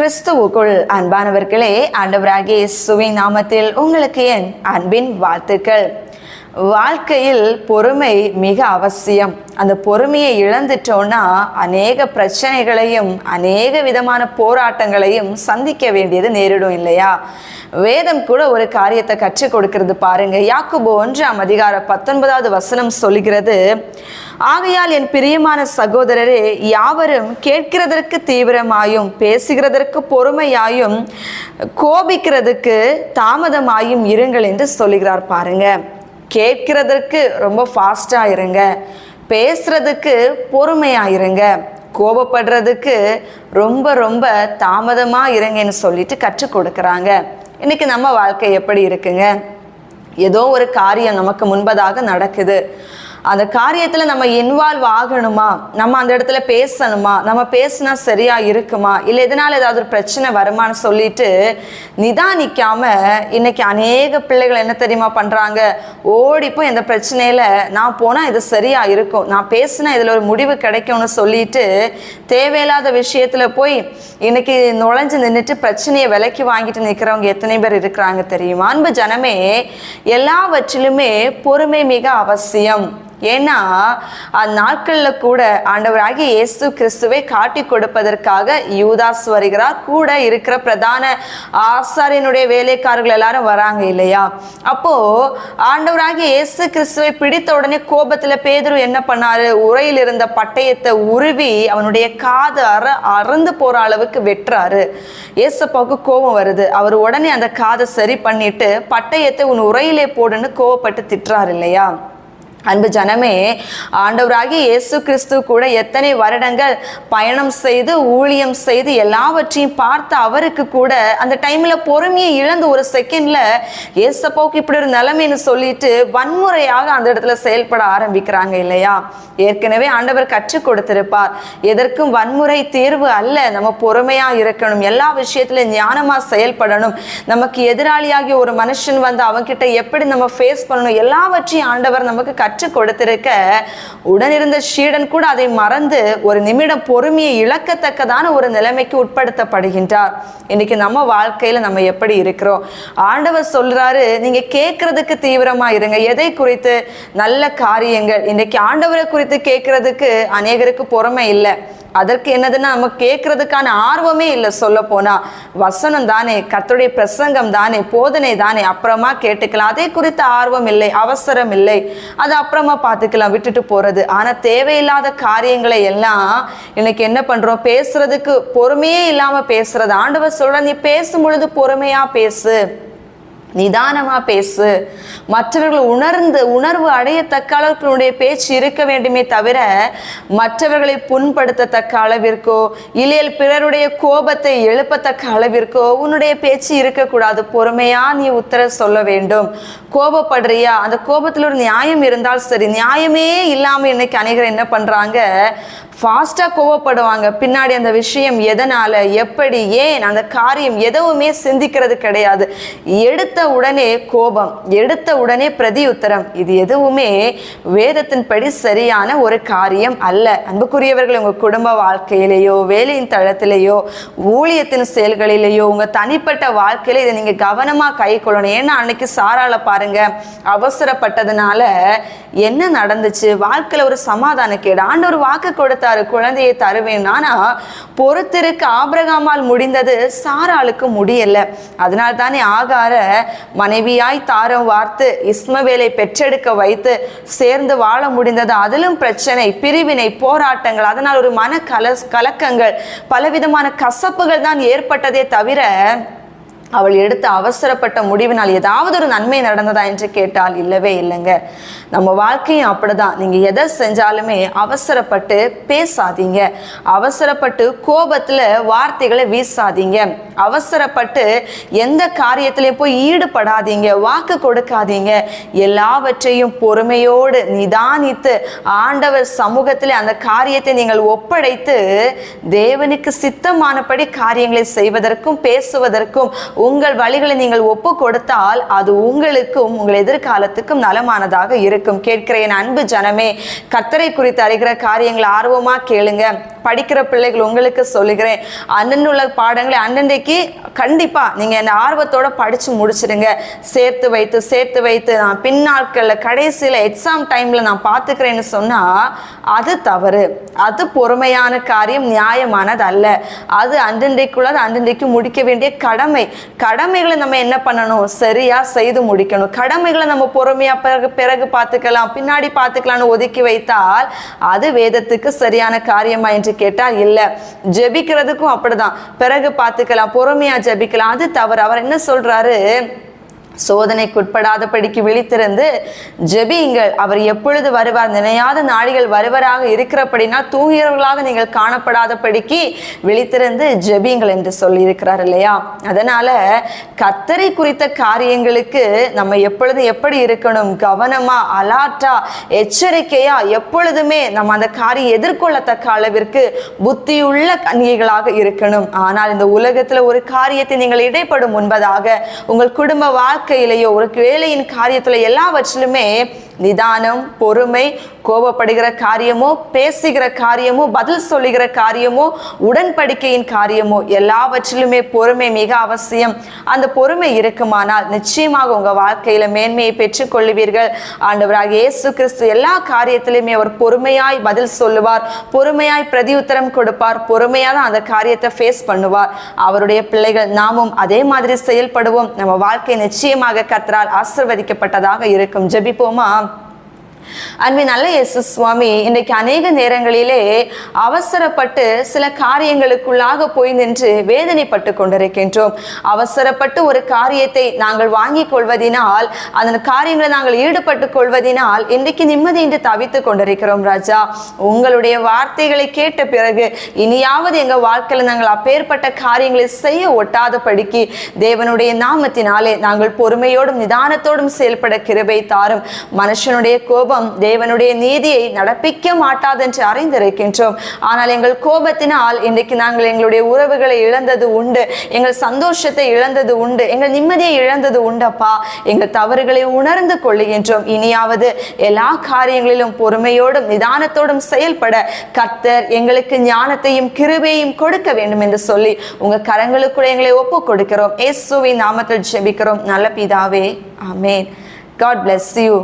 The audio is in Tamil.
கிறிஸ்துவுக்குள் அன்பானவர்களே ஆண்டவராகிய இயேசுவின் நாமத்தில் உங்களுக்கு என் அன்பின் வாழ்த்துக்கள். வாழ்க்கையில் பொறுமை மிக அவசியம். அந்த பொறுமையை இழந்துட்டோம்னா அநேக பிரச்சனைகளையும் அநேக விதமான போராட்டங்களையும் சந்திக்க வேண்டியது நேரிடும் இல்லையா? வேதம் கூட ஒரு காரியத்தை கற்றுக் கொடுக்கிறது பாருங்க. யாக்குபு ஒன்றாம் அதிகார பத்தொன்பதாவது வசனம் சொல்கிறது ஆகையால் என் பிரியமான சகோதரரே யாவரும் கேட்கிறதற்கு தீவிரமாயும் பேசுகிறதற்கு பொறுமையாயும் கோபிக்கிறதுக்கு தாமதமாயும் இருங்கள் என்று சொல்லுகிறார் பாருங்க. கேட்கிறதற்கு ரொம்ப ஃபாஸ்டாக இருங்க. பேசுறதுக்கு பொறுமையாக இருங்க. கோபப்படுறதுக்கு ரொம்ப ரொம்ப தாமதமாக இருங்கன்னு சொல்லிட்டு கற்றுக் கொடுக்குறாங்க. இன்னைக்கு நம்ம வாழ்க்கை எப்படி இருக்குங்க? ஏதோ ஒரு காரியம் நமக்கு முன்பதாக நடக்குது. அந்த காரியத்தில் நம்ம இன்வால்வ் ஆகணுமா? நம்ம அந்த இடத்துல பேசணுமா? நம்ம பேசினா சரியா இருக்குமா? இல்லை எதனால ஏதாவது ஒரு பிரச்சனை வருமான்னு சொல்லிட்டு நிதானிக்காம இன்னைக்கு அநேக பிள்ளைகள் என்ன தெரியுமா பண்றாங்க? ஓடிப்போ இந்த பிரச்சனையில நான் போனா இது சரியா இருக்கும். நான் பேசினா இதுல ஒரு முடிவு கிடைக்கும்னு சொல்லிட்டு தேவையில்லாத விஷயத்துல போய் இன்னைக்கு நுழைஞ்சு நின்றுட்டு பிரச்சனையை விலைக்கு வாங்கிட்டு நிற்கிறவங்க எத்தனை பேர் இருக்கிறாங்க தெரியுமா? அன்பு ஜனமே எல்லாவற்றிலுமே பொறுமை மிக அவசியம். ஏன்னா அந்நாட்களில் கூட ஆண்டவராகிய இயேசு கிறிஸ்துவை காட்டி கொடுப்பதற்காக யூதாஸ் வருகிறார். கூட இருக்கிற பிரதான ஆசாரியனுடைய வேலைக்காரர்கள் எல்லாரும் வராங்க இல்லையா? அப்போ ஆண்டவராகிய இயேசு கிறிஸ்துவை பிடித்த உடனே கோபத்துல பேதுரு என்ன பண்ணாரு? உரையில் இருந்த பட்டயத்தை உருவி அவனுடைய காது அற அறந்து போற அளவுக்கு வெட்டுறாரு. ஏசப்பாவுக்கு கோபம் வருது. அவர் உடனே அந்த காதை சரி பண்ணிட்டு பட்டயத்தை உன் உரையிலே போடுன்னு கோவப்பட்டு திட்டுறாரு இல்லையா? அன்பு ஜனமே ஆண்டவராகி இயேசு கிறிஸ்து கூட எத்தனை வருடங்கள் பயணம் செய்து ஊழியம் செய்து எல்லாவற்றையும் பார்த்த அவருக்கு கூட அந்த டைம்ல பொறுமையை இழந்து ஒரு செகண்ட்ல ஏசப்பாவுக்கு இப்படி ஒரு நிலைமைன்னு சொல்லிட்டு வன்முறையாக அந்த இடத்துல செயல்பட ஆரம்பிக்கிறாங்க இல்லையா? ஏற்கனவே ஆண்டவர் கற்றுக் கொடுத்திருப்பார். எதற்கும் வன்முறை தேர்வு அல்ல. நம்ம பொறுமையா இருக்கணும். எல்லா விஷயத்திலும் ஞானமா செயல்படணும். நமக்கு எதிராளியாகிய ஒரு மனுஷன் வந்து அவன்கிட்ட எப்படி நம்ம ஃபேஸ் பண்ணணும்? எல்லாவற்றையும் ஆண்டவர் நமக்கு கற்றுக் கொடுத்திருக்க உடனிருந்த ஷீடன் கூட அதை மறந்து ஒரு நிமிடம் பொறுமையை இழக்கத்தக்கதான ஒரு நிலைமைக்கு உட்படுத்தப்படுகின்றார். இன்னைக்கு நம்ம வாழ்க்கையில நம்ம எப்படி இருக்கிறோம்? ஆண்டவர் சொல்றாரு நீங்க கேட்கறதுக்கு தீவிரமா இருங்க. எதை குறித்து? நல்ல காரியங்கள். இன்னைக்கு ஆண்டவரை குறித்து கேட்கறதுக்கு அநேகருக்கு பொறுமை இல்லை. அதற்கு என்னதுன்னா நம்ம கேட்கறதுக்கான ஆர்வமே இல்லை சொல்ல போனா வசனம் தானே கர்த்தருடைய பிரசங்கம் தானே போதனை தானே அப்புறமா கேட்டுக்கலாம். அதே குறித்த ஆர்வம் இல்லை அவசரம் இல்லை. அது அப்புறமா பார்த்துக்கலாம் விட்டுட்டு போறது. ஆனா தேவையில்லாத காரியங்களை எல்லாம் இன்னைக்கு என்ன பண்றோம்? பேசுறதுக்கு பொறுமையே இல்லாம பேசுறது. ஆண்டவர் சொல்ற நீ பேசும் பொழுது பொறுமையா பேசு. நிதானமா பேசு. மற்றவர்கள் உணர்ந்து உணர்வு அடையத்தக்க அளவுக்கு உன்னுடைய பேச்சு இருக்க வேண்டுமே தவிர மற்றவர்களை புண்படுத்தத்தக்க அளவிற்கோ இல்லையில் பிறருடைய கோபத்தை எழுப்பத்தக்க அளவிற்கோ உன்னுடைய பேச்சு இருக்கக்கூடாது. பொறுமையா நீ உத்தர சொல்ல வேண்டும். கோபப்படுறியா? அந்த கோபத்தில் ஒரு நியாயம் இருந்தால் சரி. நியாயமே இல்லாம இன்னைக்கு அநேகர் என்ன பண்றாங்க? ஃபாஸ்ட்டாக கோவப்படுவாங்க. பின்னாடி அந்த விஷயம் எதனால் எப்படி ஏன் அந்த காரியம் எதுவுமே சிந்திக்கிறது கிடையாது. எடுத்த உடனே கோபம் எடுத்த உடனே பிரதி உத்தரம் இது எதுவுமே வேதத்தின்படி சரியான ஒரு காரியம் அல்ல. அன்புக்குரியவர்கள் உங்கள் குடும்ப வாழ்க்கையிலேயோ வேலையின் தளத்திலேயோ ஊழியத்தின் செயல்களிலேயோ உங்கள் தனிப்பட்ட வாழ்க்கையில இதை நீங்கள் கவனமாக கை கொள்ளணும். ஏன்னா அன்னைக்கு சாரால பாருங்க அவசரப்பட்டதுனால என்ன நடந்துச்சு? வாழ்க்கையில் ஒரு சமாதான கேடு. ஆண்டவர் வாக்கு கொடுத்தாரு குழந்தையை தருவேன். ஆனா பொறுத்திருக்க ஆபிரகாமால் முடிந்தது சாராளுக்கு முடியல. அதனால தானே ஆகார மனைவியாய் தாரம் வார்த்து இஸ்மவேலை பெற்றெடுக்க வைத்து சேர்ந்து வாழ முடிந்தது. அதிலும் பிரச்சனை பிரிவினை போராட்டங்கள் அதனால் ஒரு மன கல கலக்கங்கள் பலவிதமான கசப்புகள் தான் ஏற்பட்டதே தவிர அவள் எடுத்த அவசரப்பட்ட முடிவினால் ஏதாவது ஒரு நன்மை நடந்ததா என்று கேட்டால் இல்லவே இல்லைங்க. நம்ம வாழ்க்கையும் அப்படிதான். நீங்க எதை செஞ்சாலுமே அவசரப்பட்டு பேசாதீங்க. அவசரப்பட்டு கோபத்துல வார்த்தைகளை வீசாதீங்க. அவசரப்பட்டு எந்த காரியத்திலையும் போய் ஈடுபடாதீங்க. வாக்கு கொடுக்காதீங்க. எல்லாவற்றையும் பொறுமையோடு நிதானித்து ஆண்டவர் சமூகத்தில் அந்த காரியத்தை நீங்கள் ஒப்படைத்து தேவனுக்கு சித்தமானபடி காரியங்களை செய்வதற்கும் பேசுவதற்கும் உங்கள் வழிகளை நீங்கள் ஒப்பு கொடுத்தால் அது உங்களுக்கும் உங்கள் எதிர்காலத்துக்கும் நலமானதாக இருக்கும். கேட்கிற என் அன்பு ஜனமே கத்தரை குறித்து அறிகிற காரியங்களை ஆர்வமாக கேளுங்க. படிக்கிற பிள்ளைகள் உங்களுக்கு சொல்லுகிறேன். அண்ணன் உள்ள பாடங்களை அண்ணன்றைக்கு கண்டிப்பாக நீங்கள் இந்த ஆர்வத்தோட படித்து முடிச்சிடுங்க சேர்த்து வைத்து சேர்த்து வைத்து நான் பின்னாட்களில் கடைசியில் எக்ஸாம் டைமில் நான் பார்த்துக்கிறேன்னு சொன்னால் அது தவறு. அது பொறுமையான காரியம் நியாயமானது அல்ல. அது அன்றன்றைக்குள்ளது அன்றன்றைக்கு முடிக்க வேண்டிய கடமை. கடமைகளை நம்ம என்ன பண்ணணும்? சரியாக செய்து முடிக்கணும். கடமைகளை நம்ம பொறுமையாக பிறகு பிறகு பார்த்துக்கலாம். பின்னாடி பார்த்துக்கலாம்னு ஒதுக்கி வைத்தால் அது வேதத்துக்கு சரியான காரியமாக என்று கேட்டால் இல்ல. ஜெபிக்கிறதுக்கும் அப்படிதான். பிறகு பார்த்துக்கலாம். பொறுமையா ஜெபிக்கலாம். அது தவறு. அவர் என்ன சொல்றாரு? சோதனைக்குட்படாதபடிக்கு விழித்திருந்து ஜெபியுங்கள். அவர் எப்பொழுது வருவார்? நினையாத நாளிகள் வருவராக இருக்கிறபடினால் தூங்கியவர்களாக நீங்கள் காணப்படாதபடிக்கு விழித்திருந்து ஜெபியுங்கள் என்று சொல்லியிருக்கிறார் இல்லையா? அதனால கத்தரை குறித்த காரியங்களுக்கு நம்ம எப்பொழுது எப்படி இருக்கணும்? கவனமா அலாட்டா எச்சரிக்கையா எப்பொழுதுமே நம்ம அந்த காரியம் எதிர்கொள்ளத்தக்க அளவிற்கு புத்தியுள்ள கன்னிகைகளாக இருக்கணும். ஆனால் இந்த உலகத்துல ஒரு காரியத்தை நீங்கள் இடைப்படும் முன்பதாக உங்கள் குடும்ப வாழ்க்கையிலேயோ ஒரு வேலையின் காரியத்தில் எல்லாவற்றிலுமே நிதானம் பொறுமை கோபப்படுகிற காரியமோ பேசுகிற காரியமோ பதில் சொல்லுகிற காரியமோ உடன்படிக்கையின் காரியமோ எல்லாவற்றிலுமே பொறுமை மிக அவசியம். அந்த பொறுமை இருக்குமானால் நிச்சயமாக உங்க வாழ்க்கையில மேன்மையை பெற்றுக் கொள்ளுவீர்கள் ஆண்டவராக இயேசு கிறிஸ்து எல்லா காரியத்திலுமே அவர் பொறுமையாய் பதில் சொல்லுவார் பொறுமையாய் பிரதியுத்தரம் கொடுப்பார் பொறுமையாக தான் அந்த காரியத்தை ஃபேஸ் பண்ணுவார். அவருடைய பிள்ளைகள் நாமும் அதே மாதிரி செயல்படுவோம். நம்ம வாழ்க்கை நிச்சயமாக கத்தரால் ஆசிர்வதிக்கப்பட்டதாக இருக்கும். ஜெபிப்போமா? அன்பின் நல்ல இயேசு சுவாமி இன்றைக்கு அநேக நேரங்களிலே அவசரப்பட்டு சில காரியங்களுக்குள்ளாக போய் நின்று வேதனைப்பட்டு கொண்டிருக்கின்றோம். அவசரப்பட்டு ஒரு காரியத்தை நாங்கள் வாங்கிக் கொள்வதினால் அந்த காரியங்களை நாங்கள் ஈடுபட்டு கொள்வதினால் இன்றைக்கு நிம்மதி என்று தவித்துக் கொண்டிருக்கிறோம் ராஜா. உங்களுடைய வார்த்தைகளை கேட்ட பிறகு இனியாவது எங்க வாழ்க்கையில நாங்கள் அப்பேற்பட்ட காரியங்களை செய்ய ஒட்டாத படிக்கு தேவனுடைய நாமத்தினாலே நாங்கள் பொறுமையோடும் நிதானத்தோடும் செயல்பட கிருபை தாரும். மனுஷனுடைய கோபம் தேவனுடைய நீதியை நடப்பிக்க மாட்டாதென்று அறிந்திருக்கின்றோம். ஆனால் எங்கள் கோபத்தினால் இன்றைக்கு நாங்கள் எங்களுடைய உறவுகளை இழந்தது உண்டு. எங்கள் சந்தோஷத்தை இழந்தது உண்டு. எங்கள் நிம்மதியை இழந்தது உண்டப்பா. எங்கள் தவறுகளை உணர்ந்து கொள்ளுகின்றோம். இனியாவது எல்லா காரியங்களிலும் பொறுமையோடும் நிதானத்தோடும் செயல்பட கர்த்தர் எங்களுக்கு ஞானத்தையும் கிருபையும் கொடுக்க வேண்டும் என்று சொல்லி உங்க கரங்களுக்குள்ள எங்களை ஒப்பு கொடுக்கிறோம். இயேசுவின் நாமத்தில் ஜெபிக்கிறோம். நல்ல பிதாவே. ஆமேன். God bless you